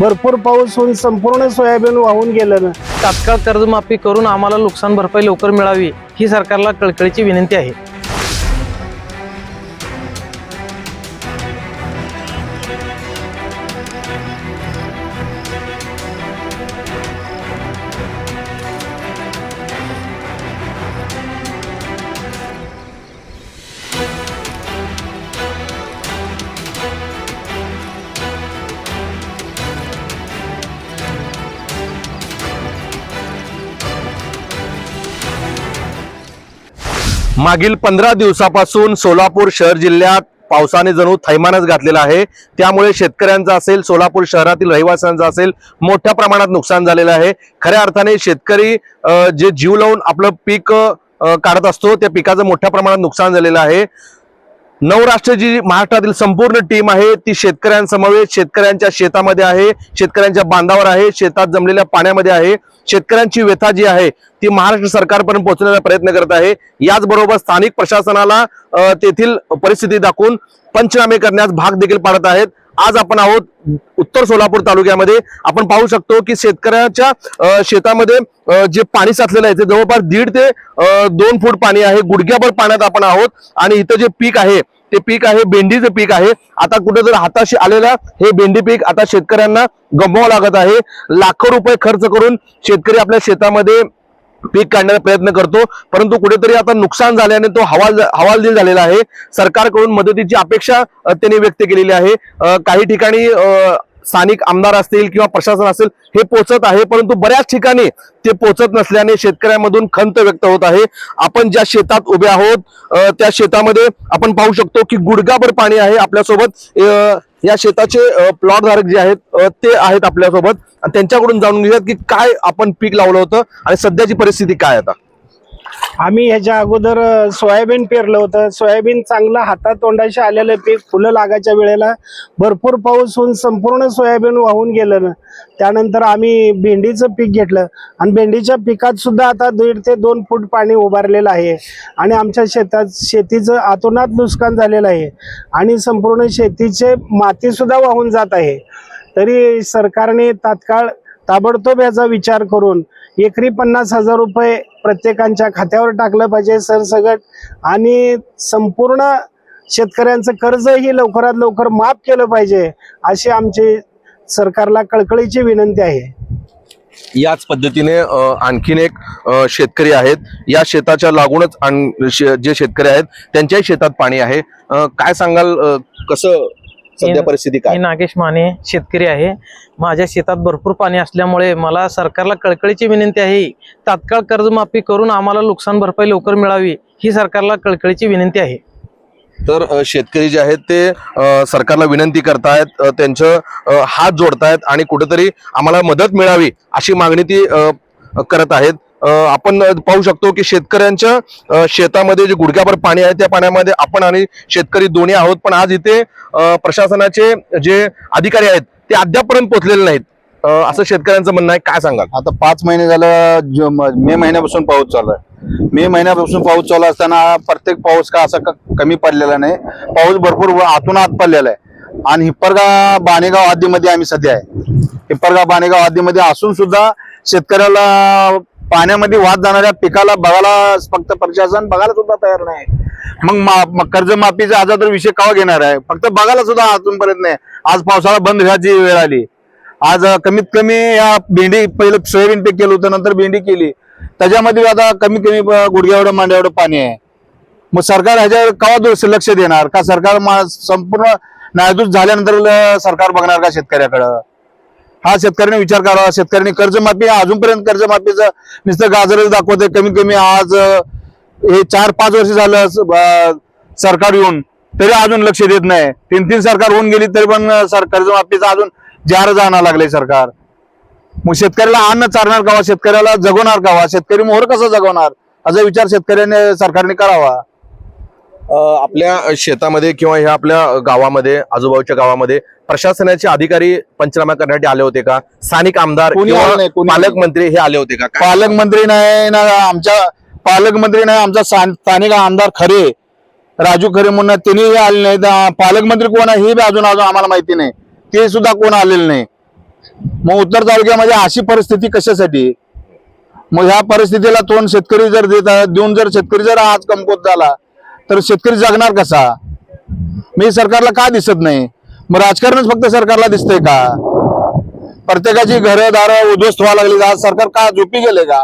भरपूर पाऊस होऊन संपूर्ण सोयाबीन वाहून गेलं तात्काळ कर्जमाफी करून आम्हाला नुकसान भरपाई लवकर मिळावी ही सरकारला कळकळीची विनंती आहे. मागील पंधरा दिवसापासून सोलापूर शहर जिल्ह्यात पावसाने जणू थैमानच घातलेला आहे. त्यामुळे शेतकऱ्यांचं असेल सोलापूर शहरातील रहिवाशांचं असेल मोठ्या प्रमाणात नुकसान झालेलं आहे. खऱ्या अर्थाने शेतकरी जे जीव लावून आपलं पीक काढत असतो त्या पिकाचं मोठ्या प्रमाणात नुकसान झालेलं आहे. नवराष्ट्र जी महाराष्ट्रातील संपूर्ण टीम आहे. ती शेतकऱ्यांसमवेत शेतकऱ्यांच्या शेतामध्ये आहे शेतकऱ्यांच्या बांधावर आहे शेतात जमलेल्या पाण्यामध्ये आहे. शेतकऱ्यांची व्यथा जी आहे ती महाराष्ट्र सरकारपर्यंत पोहोचण्याचा प्रयत्न करत आहे. याचबरोबर स्थानिक प्रशासनाला तेथील परिस्थिती दाखवून पंचनामे करण्यास भाग देखील पाडत आहेत. आज आपण आहोत उत्तर सोलापूर तालुक्यामध्ये. आपण पाहू शकतो की शेतकऱ्याच्या शेतामध्ये जे पाणी साचलेलं आहे ते जवळपास दीड ते दोन फूट पाणी आहे. गुडघ्याभर पाण्यात आपण आहोत. आणि इथं जे पीक आहे ते पीक आहे भेंडीचं पीक आहे. आता कुठेतरी हाताशी आलेलं हे भेंडी पीक आता शेतकऱ्यांना गमवावं लागत आहे. लाखो रुपये खर्च करून शेतकरी आपल्या शेतामध्ये पीक काढण्याचा प्रयत्न करतो. परंतु कुठेतरी आता नुकसान झाल्याने तो हवाल हवालदिल झालेला आहे. सरकारकडून मदतीची अपेक्षा त्यांनी व्यक्त केलेली आहे. काही ठिकाणी स्थानिक आमदार असतील किंवा प्रशासन असेल हे पोचत आहे. परंतु बऱ्याच ठिकाणी ते पोचत नसल्याने शेतकऱ्यांमधून खंत व्यक्त होत आहे. आपण ज्या शेतात उभे आहोत त्या शेतामध्ये आपण पाहू शकतो की गुडघाभर पाणी आहे आपल्यासोबत. या शेताचे प्लॉट धारक जे आहेत ते आहेत आपल्यासोबत. आणि त्यांच्याकडून जाणून घेऊयात की काय आपण पीक लावलं होतं आणि सध्याची परिस्थिती काय आता. आम्ही ह्याच्या अगोदर सोयाबीन पेरलं होतं. सोयाबीन चांगलं हातातोंडाशी आलेलं पीक. फुलं लागायच्या वेळेला भरपूर पाऊस होऊन संपूर्ण सोयाबीन वाहून गेलं ना. त्यानंतर आम्ही भेंडीचं पीक घेतलं. आणि भेंडीच्या पिकात सुद्धा आता दीड ते दोन फूट पाणी उभारलेलं आहे. आणि आमच्या शेतात शेतीचं आतोनात नुकसान झालेलं आहे. आणि संपूर्ण शेतीचे मातीसुद्धा वाहून जात आहे. तरी सरकारने तात्काळ ताबडतोब याचा विचार करून एकरी पन्नास हजार रुपये प्रत्येकांच्या खात्यावर टाकलं पाहिजे सरसगट. आणि संपूर्ण शेतकऱ्यांचं कर्जही लवकरात लवकर माफ केलं पाहिजे अशी आमची सरकारला कळकळीची विनंती आहे. याच पद्धतीने आणखीन एक शेतकरी आहेत. या शेताच्या लागूनच आण- शे- जे शेतकरी आहेत त्यांच्याही शेतात पाणी आहे. काय सांगाल कसं सध्या परिस्थिती मी काय नागेश माने शेतकरी आहे. माझ्या शेतात भरपूर पाणी असल्यामुळे मला सरकारला कळकळीची विनंती आहे. तात्काळ कर्जमाफी करून आम्हाला नुकसान भरपाई लवकर मिळावी ही सरकारला कळकळीची विनंती आहे. तर शेतकरी जे आहेत ते सरकारला विनंती करतायत त्यांचं हात जोडतायत आणि कुठेतरी आम्हाला मदत मिळावी अशी मागणी ती करत आहेत. आपण पाहू शकतो की शेतकऱ्यांच्या शेतामध्ये जे गुडघ्याभर पाणी आहे त्या पाण्यामध्ये आपण आणि शेतकरी दोन्ही आहोत. पण आज इथे प्रशासनाचे जे अधिकारी आहेत ते अद्यापपर्यंत पोहोचलेले नाहीत. असं शेतकऱ्यांचं म्हणणं आहे. काय सांगाल? आता पाच महिने झालं म- मे महिन्यापासून पाऊस चालू आहे. मे महिन्यापासून पाऊस चालू असताना प्रत्येक पाऊस का असा कमी पडलेला नाही. पाऊस भरपूर व- आतून आत पडलेला आहे. आणि हिप्परगाव बाणेगाव हद्दीमध्ये आम्ही सध्या आहे. हिप्परगाव बाणेगाव हद्दीमध्ये असून सुद्धा शेतकऱ्याला पाण्यामध्ये वाद जाणाऱ्या पिकाला बघायला फक्त प्रशासन बघायला सुद्धा तयार नाही. मग कर्जमाफीचा आज तर विषय केव्हा घेणार आहे? फक्त बघायला सुद्धा अजूनपर्यंत नाही. आज पावसाळा बंद व्हायची वेळ आली. आज कमीत कमी या भेंडी पहिलं सोयाबीन पीक केलं होतं नंतर भेंडी केली. त्याच्यामध्ये आता कमीत कमी गुडघ्या एवढं मांड्या एवढं पाणी आहे. मग सरकार ह्याच्यावर कवा दुरुस्त लक्ष देणार? का सरकार संपूर्ण नायदूस झाल्यानंतर सरकार बघणार का शेतकऱ्याकडं? हा शेतकऱ्याने विचार करावा. शेतकऱ्यांनी कर्जमाफी अजूनपर्यंत कर्जमाफीचं नुसतं गाजरच दाखवते कमीत कमी आज हे चार पाच वर्ष झालं सरकार येऊन तरी अजून लक्ष देत नाही. तीन तीन सरकार होऊन गेली तरी पण सर कर्जमाफीचं अजून जार जाणार लागले सरकार. मग शेतकऱ्याला अन्न चारणार का शेतकऱ्याला जगवणार का शेतकरी मोहर कसा जगवणार? असा विचार शेतकऱ्याने सरकारने करावा. आपल्या शेतामध्ये किंवा ह्या आपल्या गावामध्ये आजूबाजूच्या गावामध्ये प्रशासनाचे अधिकारी पंचनामा करण्यासाठी आले होते का? स्थानिक आमदार नाही, पालकमंत्री हे आले होते का? पालकमंत्री नाही ना आमच्या पालकमंत्री नाही आमचा स्थान- स्थानिक आमदार खरे. राजू खरे म्हणून त्यांनी आले नाहीत. आ, पालकमंत्री कोण आहे हे बी अजून अजून आम्हाला माहिती नाही. ते सुद्धा कोण आलेले नाही. मग उत्तर तालुक्यामध्ये अशी परिस्थिती कशासाठी? मग ह्या परिस्थितीला तोंड शेतकरी जर देत देऊन जर शेतकरी जर आज कमकुवत झाला तर शेतकरी जगणार कसा? मी सरकारला का दिसत नाही? मग राजकारणच फक्त सरकारला दिसतंय का? प्रत्येकाची घरं दारं उद्ध्वस्त व्हायला लागली आज सरकार का झोपी गेले का?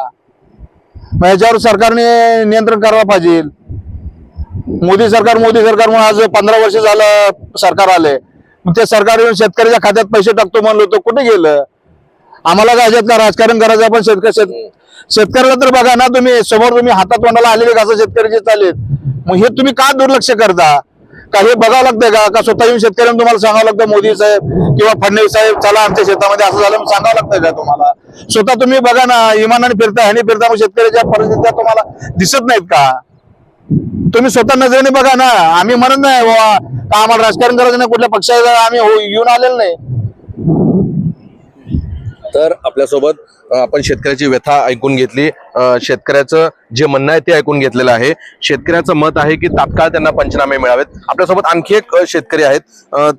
मग याच्यावर सरकारने नियंत्रण करायला पाहिजे. मोदी सरकार मोदी सरकार म्हणून आज पंधरा वर्ष झालं सरकार आले मग ते सरकार येऊन शेतकऱ्याच्या खात्यात पैसे टाकतो म्हणलो होतो. कुठे गेलं? आम्हाला काय का राजकारण करायचं? आपण शेतकरी शेत शेतकऱ्याला तर बघा ना तुम्ही. समोर तुम्ही हातात तोंडाला आलेले कसं शेतकऱ्याचे चालेल मग हे तुम्ही का दुर्लक्ष करता? का हे बघावं लागतंय का? का स्वतः येऊन शेतकऱ्यांना तुम्हाला सांगावं लागतं मोदी साहेब किंवा फडणवीस साहेब चला आमच्या शेतामध्ये असं झालं सांगावं लागतंय का तुम्हाला? स्वतः तुम्ही बघा ना इमानाने फिरता ह्याने फिरता मग शेतकऱ्याच्या परिस्थित्या तुम्हाला दिसत नाहीत का? तुम्ही स्वतः नजरेने बघा ना आम्ही म्हणत नाही बाबा. का आम्हाला राजकारण करायचं नाही कुठल्या पक्षाला आम्ही हो- येऊन आलेलो नाही. तर आपल्यासोबत आपण शेतकऱ्याची व्यथा ऐकून घेतली. शेतकऱ्याचं जे म्हणणं आहे ते ऐकून घेतलेलं आहे. शेतकऱ्याचं मत आहे की तात्काळ त्यांना पंचनामे मिळावेत. आपल्यासोबत आणखी एक शेतकरी आहेत.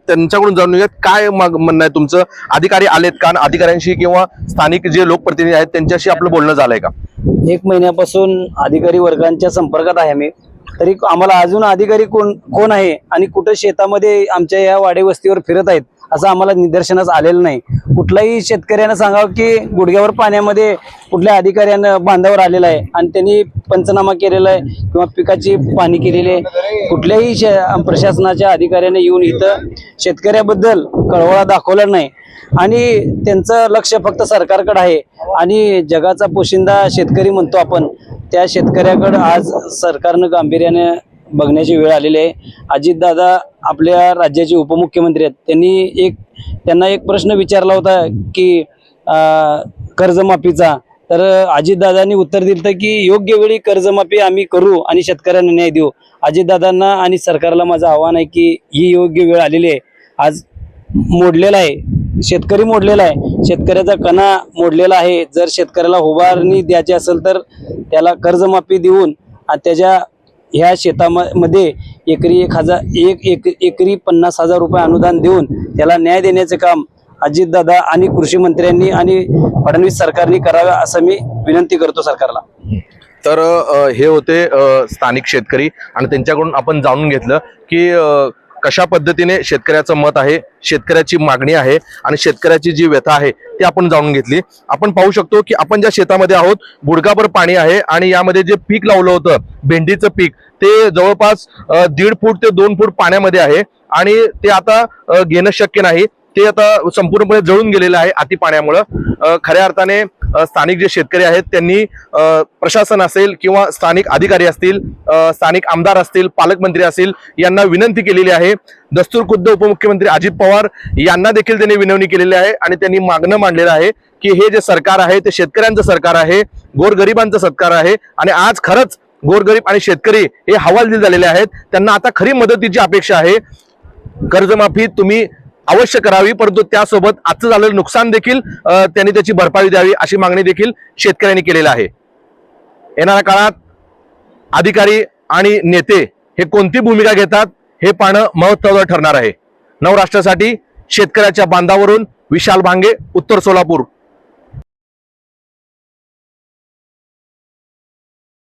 त्यांच्याकडून जाणून घेऊयात काय म्हणणं आहे तुमचं? अधिकारी आलेत का? अधिकाऱ्यांशी किंवा स्थानिक जे लोकप्रतिनिधी आहेत त्यांच्याशी आपलं बोलणं झालंय का? एक महिन्यापासून अधिकारी वर्गांच्या संपर्कात आहे आम्ही. तरी आम्हाला अजून अधिकारी कोण कोण आहे आणि कुठं शेतामध्ये आमच्या या वाडे वस्तीवर फिरत आहेत असं आम्हाला निदर्शनास आलेलं नाही. कुठलाही शेतकऱ्यानं सांगावं की गुडघ्यावर पाण्यामध्ये कुठल्या अधिकाऱ्यानं बांधावर आलेला आहे आणि त्यांनी पंचनामा केलेला आहे किंवा पिकाची पाणी केलेली आहे. कुठल्याही शे प्रशासनाच्या अधिकाऱ्याने येऊन इथं शेतकऱ्याबद्दल कळवळा दाखवला नाही. आणि त्यांचं लक्ष फक्त सरकारकडे आहे. आणि जगाचा पोशिंदा शेतकरी म्हणतो आपण त्या शेतकऱ्याकडं आज सरकारनं गांभीर्याने बघण्याची वेळ आलेली आहे. अजितदादा आपल्या राज्याचे उपमुख्यमंत्री आहेत. त्यांनी एक त्यांना एक प्रश्न विचारला होता की कर्जमाफीचा. तर अजितदादांनी उत्तर दिलं की योग्य वेळी कर्जमाफी आम्ही करू आणि शेतकऱ्यांना न्याय देऊ. अजितदादांना आणि सरकारला माझं आव्हान आहे की ही योग्य वेळ आलेली आहे. आज मोडलेला आहे. शेतकरी मोडलेला आहे. शेतकऱ्याचा कणा मोडलेला आहे. जर शेतकऱ्याला उभारणी द्यायची असेल तर त्याला कर्जमाफी देऊन आणि त्याच्या ह्या शेतामध्ये एकरी एक हजार एक एक एकरी पन्नास हजार रुपये अनुदान देऊन त्याला न्याय देण्याचे काम अजितदादा आणि कृषी मंत्र्यांनी आणि फडणवीस सरकारने करावे असं मी विनंती करतो सरकारला. तर हे होते स्थानिक शेतकरी आणि त्यांच्याकडून आपण जाणून घेतलं की कशा पद्धतीने शेतकऱ्याचं मत आहे शेतकऱ्याची मागणी आहे आणि शेतकऱ्याची जी व्यथा आहे ती आपण जाणून घेतली. आपण पाहू शकतो की आपण ज्या शेतामध्ये आहोत गुडघाभर पाणी आहे आणि यामध्ये जे पीक लावलं होतं भेंडीचं पीक ते जवळपास दीड फूट ते दोन फूट पाण्यामध्ये आहे आणि ते आता घेणं शक्य नाही. ते आता संपूर्णपणे जळून गेलेलं आहे अति पाण्यामुळं खऱ्या अर्थाने स्थानिक जे शेतकरी आहेत त्यांनी प्रशासन असेल किंवा स्थानिक अधिकारी असतील स्थानिक आमदार असतील पालकमंत्री असतील यांना विनंती केलेली आहे. दस्तूर खुद्द उपमुख्यमंत्री अजित पवार यांना देखील त्यांनी विनवणी केलेली आहे आणि त्यांनी मागणं मांडलेलं आहे की हे जे सरकार आहे ते शेतकऱ्यांचं सरकार आहे गोरगरिबांचं सरकार आहे आणि आज खरंच गोरगरीब आणि शेतकरी हे हवालदिल झालेले आहेत. त्यांना आता खरी मदतीची अपेक्षा आहे. कर्जमाफी तुम्ही अवश्य करावी परंतु त्यासोबत आजचं झालेलं नुकसान देखील त्यांनी त्याची भरपाई द्यावी अशी मागणी देखील शेतकऱ्यांनी केलेली आहे. येणाऱ्या काळात अधिकारी आणि नेते हे कोणती भूमिका घेतात हे पाहणं महत्वाचं ठरणार आहे. नवराष्ट्रासाठी शेतकऱ्याच्या बांधावरून विशाल भांगे उत्तर सोलापूर.